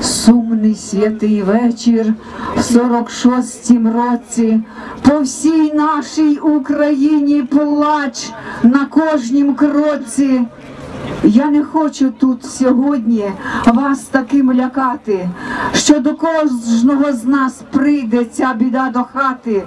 Сумний святий вечір в 46-м році по всій нашій Україні плач на кожнім кроці. Я не хочу тут сьогодні вас таким лякати, що до кожного з нас прийде ця біда до хати.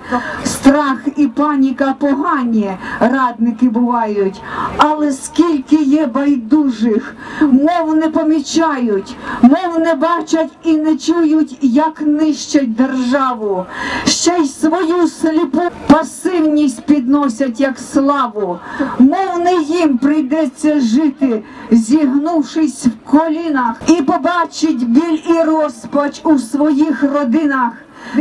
Страх і паніка погані радники бувають, але скільки є байдужих, мов не помічають, мов не бачать і не чують, як нищать державу, ще й свою сліпу пасивність підносять як славу, мов не їм прийдеться жити, зігнувшись в колінах, і побачить біль і розпач у своїх родинах.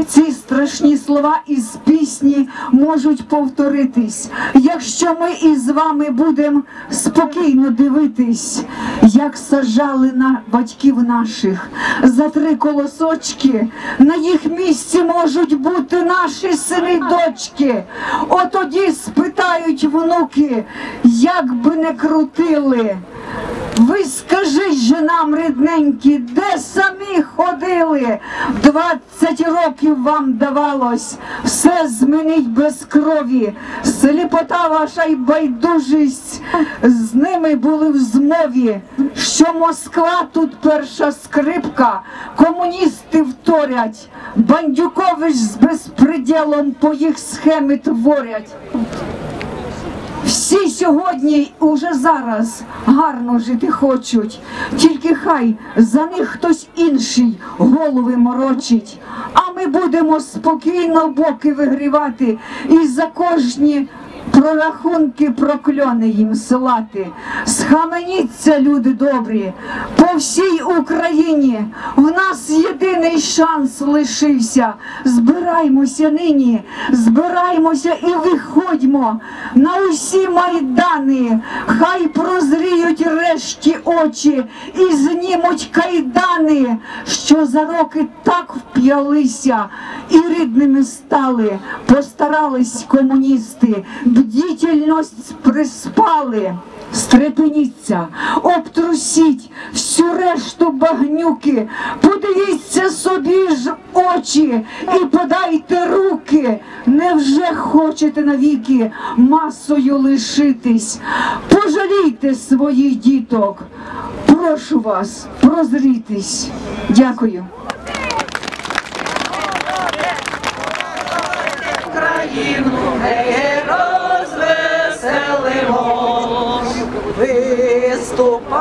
Ці страшні слова із пісні можуть повторитись, якщо ми із вами будемо спокійно дивитись, як сажали на батьків наших за три колосочки, на їх місці можуть бути наші сини й дочки. Отоді спитають внуки, як би не крутили. Ви скажіть же нам, рідненькі, де самі ходили? Двадцять років вам давалось все змінить без крові. Сліпота ваша й байдужість з ними були в змові. Що Москва тут перша скрипка, комуністи вторять, бандюкович з безпреділом по їх схеми творять. Всі сьогодні уже зараз гарно жити хочуть, тільки хай за них хтось інший голови морочить. А ми будемо спокійно боки вигрівати і за кожні прорахунки прокльони їм силати. Схаменіться, люди добрі, по всій Україні в нас єдиний шанс лишився. Збираймося нині, збираймося і виходьмо на усі майдани. Хай прозріють решті очі і знімуть кайдани, що за роки так вп'ялися і рідними стали. Постарались комуністи, бдітельність приспали. Стрепеніться, обтрусіть всю решту багнюки, подивіться собі ж очі і подайте руки. Невже хочете навіки масою лишитись? Пожалійте своїх діток. Прошу вас, прозрітись. Дякую. країну, Виступають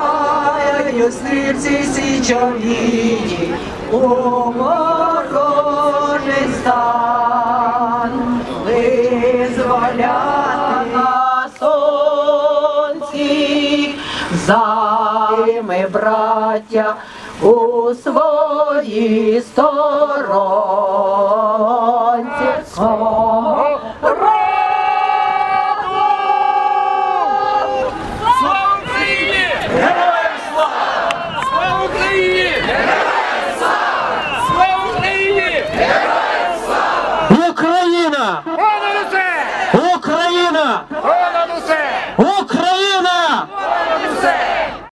стрільці січові, у ворожий стан, визволяти на сонці, займи, браття, у своїй сторонці. おっ